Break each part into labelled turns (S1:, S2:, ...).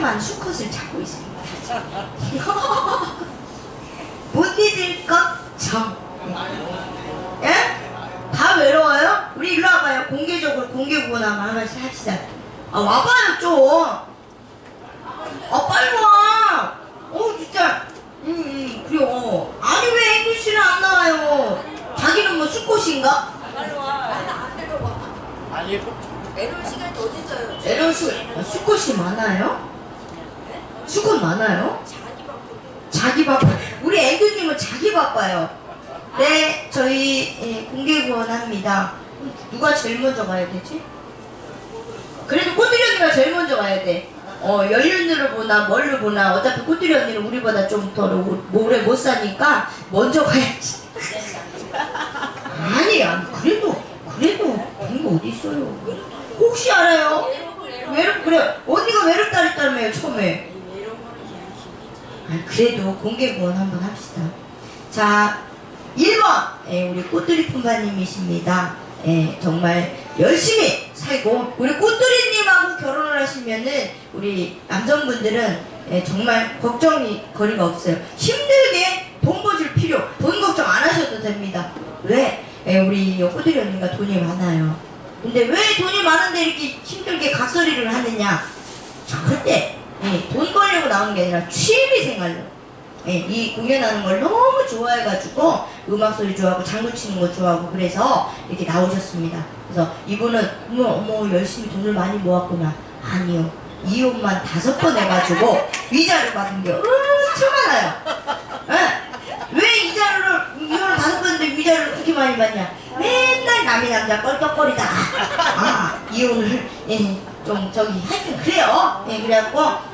S1: 하나만 수컷을 잡고 있습니다. 못 잊을 것정 예? 다 외로워요? 우리 일로 와봐요. 공개적으로 공개 구원 한번 하나씩 합시다. 아 와봐요 좀. 아 빨리 와. 어 진짜. 음, 음 그래요. 아니 왜 앵글 씨는 안 나와요? 자기는 뭐 수컷인가?
S2: 아니
S3: 애로운 시간이 어딨어요?
S1: 에러 수 아, 수컷이 많아요? 수컷 많아요?
S3: 자기 바쁘고
S1: 자기 바빠. 우리 앵글님은 자기 바빠요. 네, 저희 예, 공개 구원합니다. 누가 제일 먼저 가야 되지? 그래도 꼬투리 언니가 제일 먼저 가야 돼. 어, 연륜으로 보나 뭘로 보나 어차피 꼬투리 언니는 우리보다 좀 더 오래 못 사니까 먼저 가야지. 아니야, 그래도 그래도 그런 거 어디 있어요? 혹시 알아요? 외롭 그래 언니가 외롭다 그랬다며요 처음에. 아, 그래도 공개 구원 한번 합시다. 자, 1번 예, 우리 꽃두리 품바님이십니다. 예, 정말 열심히 살고 우리 꽃두리님하고 결혼을 하시면은 우리 남성분들은 예, 정말 걱정이 거리가 없어요. 힘들게 돈 버실 필요, 돈 걱정 안 하셔도 됩니다. 왜? 예, 우리 꽃두리 언니가 돈이 많아요. 근데 왜 돈이 많은데 이렇게 힘들게 각설이를 하느냐? 절대 예, 돈 벌려고 나온 게 아니라 취미 생활로 예, 이 공연하는 걸 너무 좋아해가지고 음악 소리 좋아하고 장구 치는 거 좋아하고 그래서 이렇게 나오셨습니다. 그래서 이분은 어머 어머 열심히 돈을 많이 모았구나 아니요 이혼만 다섯 번 해가지고 위자료 받은 게 엄청 많아요. 예? 왜 이자료를 이혼을 다섯 번 했는데 위자료를 그렇게 많이 받냐? 맨날 남의 남자 껄떡거리다 아 이혼을 예, 좀 저기 하여튼 그래요. 예, 그래갖고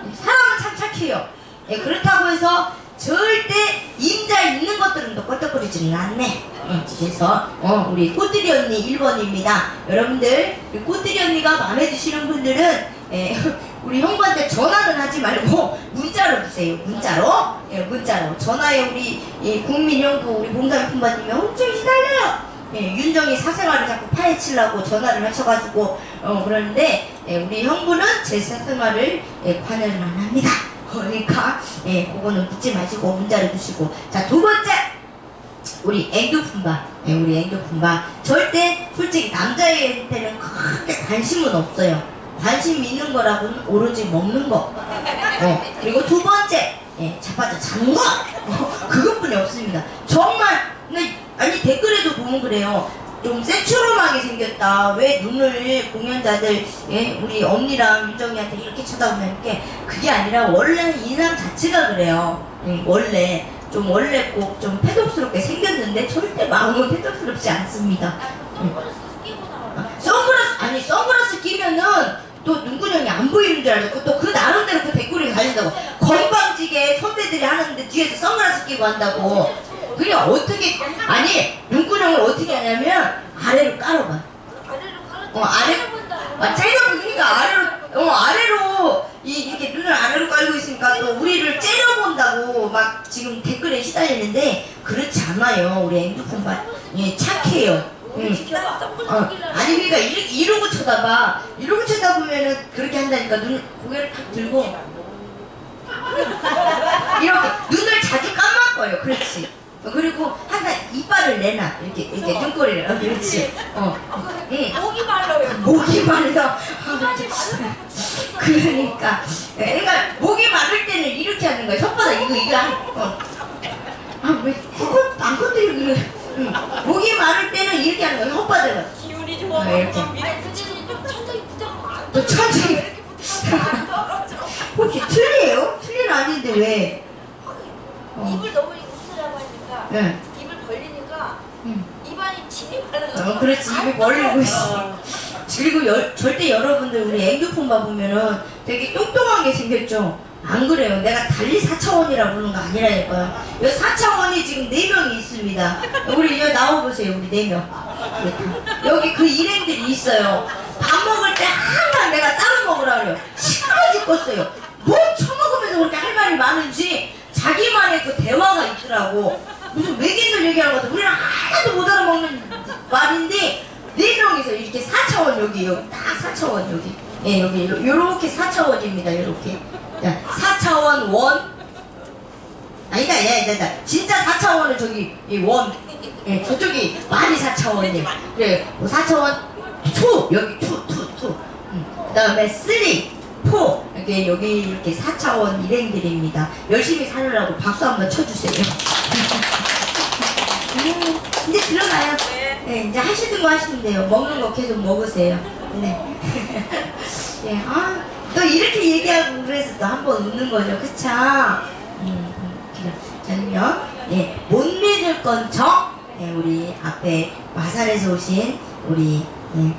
S1: 착해요. 예, 그렇다고 해서 절대 임자 있는 것들은 또 껄떡거리지는 않네. 응, 그래서 어, 우리 꽃들이 언니 1번입니다. 여러분들 우리 꽃들이 언니가 마음에 드시는 분들은 예, 우리 형부한테 전화는 하지 말고 문자로 주세요. 문자로 예, 문자로 전화에 우리 이 국민형부 우리 봉산 품바님이 엄청 기다려요. 예, 윤정이 사생활을 자꾸 파헤치려고 전화를 하셔가지고 어, 그러는데 예, 우리 형부는 제 사생활을 예, 관여를 안 합니다. 그러니까 예, 그거는 묻지 마시고 문자를 주시고 자 두 번째 우리 앵두품바 예, 우리 앵두품바 절대 솔직히 남자애한테는 크게 관심은 없어요. 관심 있는 거라고는 오로지 먹는 거. 어, 그리고 두 번째 예, 자빠져 자는 거 어, 그것뿐이 없습니다. 정말 근데 아니 댓글에도 보면 그래요. 좀 새초롬하게 생겼다. 왜 눈을 공연자들 예, 우리 언니랑 윤정이한테 이렇게 쳐다보면 이렇게 그게 아니라 원래 인상 자체가 그래요. 음, 원래 좀 원래 꼭 좀 패독스럽게 생겼는데 절대 마음은 패독스럽지 않습니다.
S3: 나와
S1: 선글라스 아니 선글라스 끼면은 또 눈구녕이 안 보이는 줄 알고 또 그 나름대로 그 댓글이 갈린다고 건방지게 선배들이 하는데 뒤에서 선글라스 끼고 한다고 그래 어떻게 아니 눈구녕을 어떻게 하냐면 아래로 깔아봐.
S3: 아래로 깔아
S1: 어, 아래- 아 째려보니까 아래로 어 아래로 이 이렇게 눈을 아래로 깔고 있으니까 또 우리를 째려본다고 막 지금 댓글에 시달리는데 그렇지 않아요. 우리 앵두품바 예 착해요. 응.
S3: 지켜봐.
S1: 어, 아니 그러니까 이렇게 이러 고 쳐다봐. 이러고 쳐다보면은 그렇게 한다니까 눈 고개를 탁 들고. 이렇게 눈을 자주 감아꿔요. 그렇지. 어, 그리고 항상 이빨을 내놔. 이렇게 이렇게 눈꼬리를. 어, 그렇지. 어. 응.
S3: 목이 말라요
S1: 목이 말라.
S3: 입안이 말라
S1: 그러니까. 그러니까 목이 마를 때는 이렇게 하는 거야. 혓바닥 이거 이거. 한- 어. 아왜 그거 안 건드리고 그래 응. 목이 마를 때는 이렇게 하는 거야 혓바닥을
S3: 기운이
S1: 아,
S3: 좋아
S1: 이렇게.
S3: 근데 좀 천천히 붙잡고
S1: 또 천천히
S3: 이렇게 붙잡고 안 떨어져
S1: 혹시 틀리에요? 틀린 아닌데 왜? 어.
S3: 입을 너무 웃으라고 하니까
S1: 네.
S3: 입을 벌리니까
S1: 응.
S3: 입안이 진이 말라
S1: 어, 그렇지 입이 벌리고 있어. 그리고 여- 절대 여러분들 우리 애교폰 봐보면은 되게 뚱뚱한 게 생겼죠. 안 그래요. 내가 달리 4차원이라 부르는 거 아니라니까요. 여기 4차원이 지금 4명이 있습니다. 우리 여기 나와보세요. 우리 4명. 여기 그 일행들이 있어요. 밥 먹을 때 항상 내가 따로 먹으라 그래요. 시끄러 죽겠어요. 뭐 처먹으면서 그렇게 할 말이 많은지 자기만의 그 대화가 있더라고. 무슨 외계인들 얘기하는 것 같아. 우리는 하나도 못 알아먹는 말인데 네 명이서 이렇게 4차원 여기 여기 딱 4차원 여기 예 여기 요- 요렇게 4차원입니다 요렇게 자, 4차원 원. 아니다, 야, 야, 야, 진짜 4차원은 저기, 이 원. 예, 저쪽이 많이 4차원이에요. 그래, 뭐 4차원 2, 여기 2, 2, 2. 그 다음에 3, 4. 이렇게, 여기 이렇게 4차원 일행들입니다. 열심히 살으라고 박수 한번 쳐주세요. 음, 이제 들어가요. 네, 이제 하시는 거 하시면 돼요. 먹는 거 계속 먹으세요. 네. 예, 아, 또 이렇게 얘기하고 그래서 또 한 번 웃는 거죠. 그쵸? 음, 음, 그래. 저는요, 예, 못 믿을 건 저, 예, 우리 앞에 마산에서 오신 우리, 예,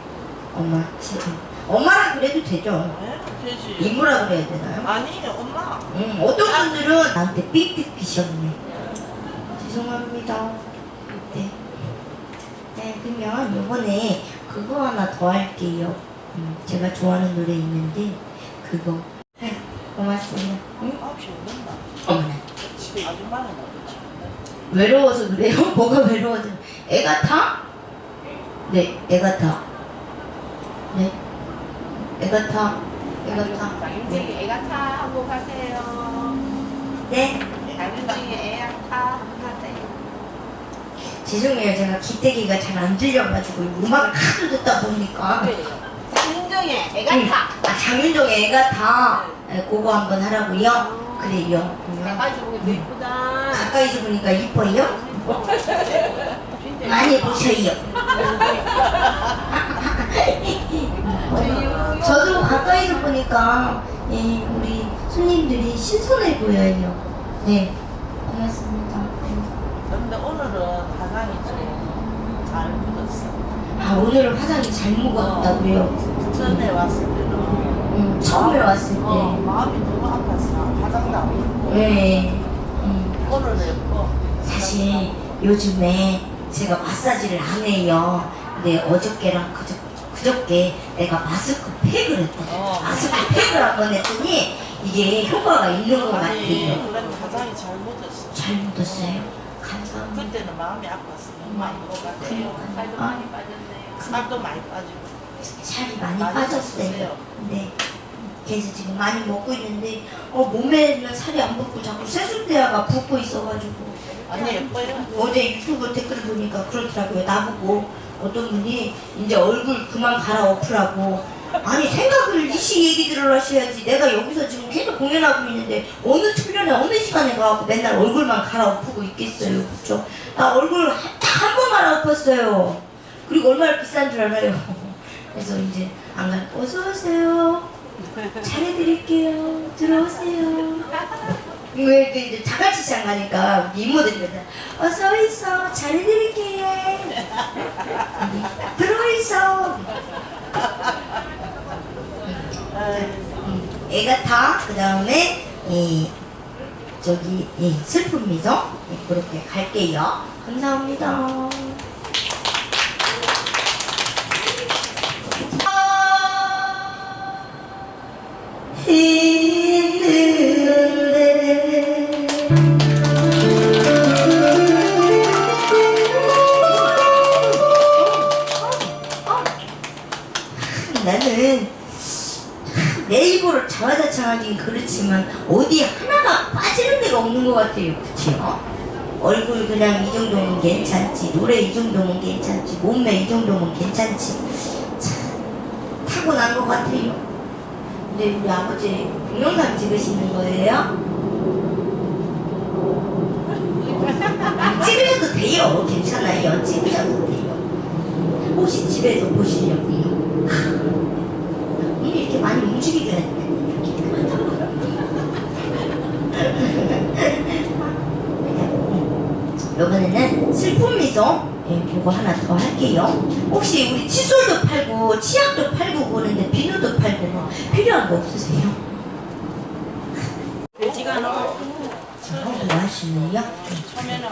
S1: 엄마, 신부. 엄마라 그래도 되죠.
S2: 네? 되지.
S1: 이모라 그래야 되나요?
S2: 아니, 엄마.
S1: 음, 어떤 분들은 나한테 삑삑 피셨네. 죄송합니다. 네. 네, 그러면 요번에 그거 하나 더 할게요. 음, 제가 좋아하는 노래 있는데, 그거. 네, 고맙습니다. 응?
S2: 오는다.
S1: 어머나. 외로워서 그래요? 뭐가 외로워서? 애가 타? 네, 애가 타. 네. 애가 타. 애가 타.
S4: 장윤정이 애가 타 하고 가세요.
S1: 네.
S4: 장윤정이 애가 타 하세요.
S1: 죄송해요. 제가 기대기가 잘 안 들려가지고 음악을 하도 듣다 보니까.
S4: 장윤정이 애가
S1: 응.
S4: 타.
S1: 아, 장윤정 애가 다 에, 그거 한번 하라고요? 그래요. 그러면
S4: 가까이서 보기 더 이쁘다.
S1: 가까이서 보니까 이뻐요? 많이 보셔요. 저도 가까이서 보니까 예, 우리 손님들이 신선해 보여요. 네, 고맙습니다.
S2: 근데 오늘은 화장이 좀잘 묻었어.
S1: 아 오늘은 화장이 잘 묵었다고요?
S2: 전에 왔을 때는
S1: 음, 처음에 왔을 때.
S2: 어, 마음이 너무 아팠어. 화장도 안 했고.
S1: 네. 음. 사실 요즘에 제가 마사지를 안 해요. 근데 어저께랑 그저, 그저께 내가 마스크 팩을 했다.
S2: 어.
S1: 마스크 팩을 한 번 했더니 이게 효과가 있는 것
S2: 아니,
S1: 같아요.
S2: 그래도 화장이 잘 묻었어.
S1: 잘 묻었어요. 감사합니다.
S2: 그때는 마음이 아팠어. 너무 많이.
S1: 그러니까요.
S4: 살도
S1: 아,
S4: 많이 빠졌네요.
S2: 살도 많이 빠지고.
S1: 살이 많이
S2: 많이
S1: 빠졌어요. 네. 그래서 지금 많이 먹고 있는데 어, 몸에는 살이 안 붙고 자꾸 세숫대야가 붓고 있어가지고
S2: 아니, 예뻐요.
S1: 어제 유튜브 댓글 보니까 그렇더라고요. 나보고 어떤 분이 이제 얼굴 그만 갈아엎으라고. 아니 생각을 이시 얘기들을 하셔야지. 내가 여기서 지금 계속 공연하고 있는데 어느 초년에 어느 시간에 가갖고 맨날 얼굴만 갈아엎고 있겠어요. 그쵸? 나 얼굴 딱 한 번 갈아엎었어요. 그리고 얼마나 비싼 줄 알아요. 그래서 이제 안 가. 어서 오세요. 잘해드릴게요. 들어오세요. 왜그 이제 자갈치 시장 가니까 이모들이 맨날 어서 있어 잘해드릴게 들어와 있어
S2: 아이,
S1: 음, 애가 다 그 다음에 이 저기 이 슬픈 미소 예, 그렇게 갈게요 감사합니다 나는 내 입으로 자화자찬하긴 그렇지만 어디 하나가 빠지는 데가 없는 것 같아요. 그치요? 얼굴 그냥 이 정도면 괜찮지. 노래 이 정도면 괜찮지. 몸매 이 정도면 괜찮지. 참 타고난 것 같아요. 근데 우리 아버지 동영상 찍으시는 거예요? 안 찍으셔도 돼요. 괜찮아요. 찍으셔도 돼요. 혹시 집에서 보시려고요? 오늘 이렇게 많이 움직이게 이번에는 슬픈 미소 예, 그거 하나 더 할게요. 혹시 우리 칫솔도 팔고 치약도 팔고 그러는데 비누도 팔고 뭐 필요한 거 없으세요?
S2: 돼지가 너무
S1: 정말 좋아하시네요.
S2: 처음에는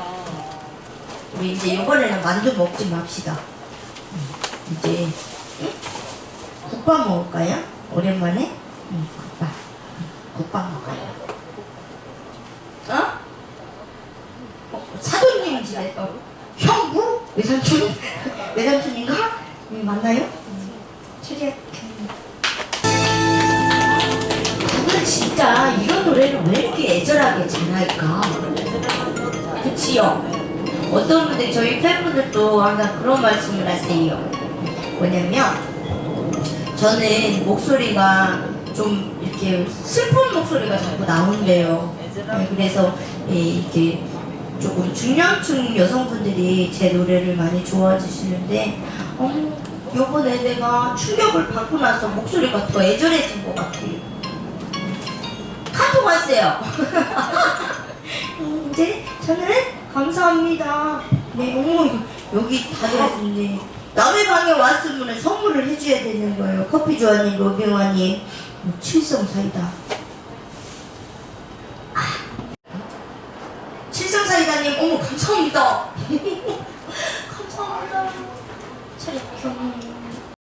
S1: 우리 이제 이번에는 만두 먹지 맙시다. 음, 이제 응? 국밥 먹을까요? 오랜만에? 응, 국밥. 응, 국밥 먹어요. 어? 어? 사돈님 집에서 형부? 외삼촌? 외삼촌인가? 응, 맞나요? 응. 최재 저는 진짜 노래를 왜 이렇게 애절하게 잘할까? 그치요? 어떤 분들, 저희 팬분들도 항상 그런 말씀을 하세요. 뭐냐면, 저는 목소리가 좀 이렇게 슬픈 목소리가 자꾸 나온대요. 네, 그래서 이- 이렇게 조금 중년층 여성분들이 제 노래를 많이 좋아해 주시는데, 어, 요번에 내가 충격을 받고 나서 목소리가 더 애절해진 것 같아요. 카톡 왔어요. 음, 이제 저는 감사합니다. 네, 어머, 여기 다들 왔는데 남의 방에 왔으면 선물을 해줘야 되는 거예요. 커피 칠성사이다. 아. 칠성사이다님, 어머, 감사합니다.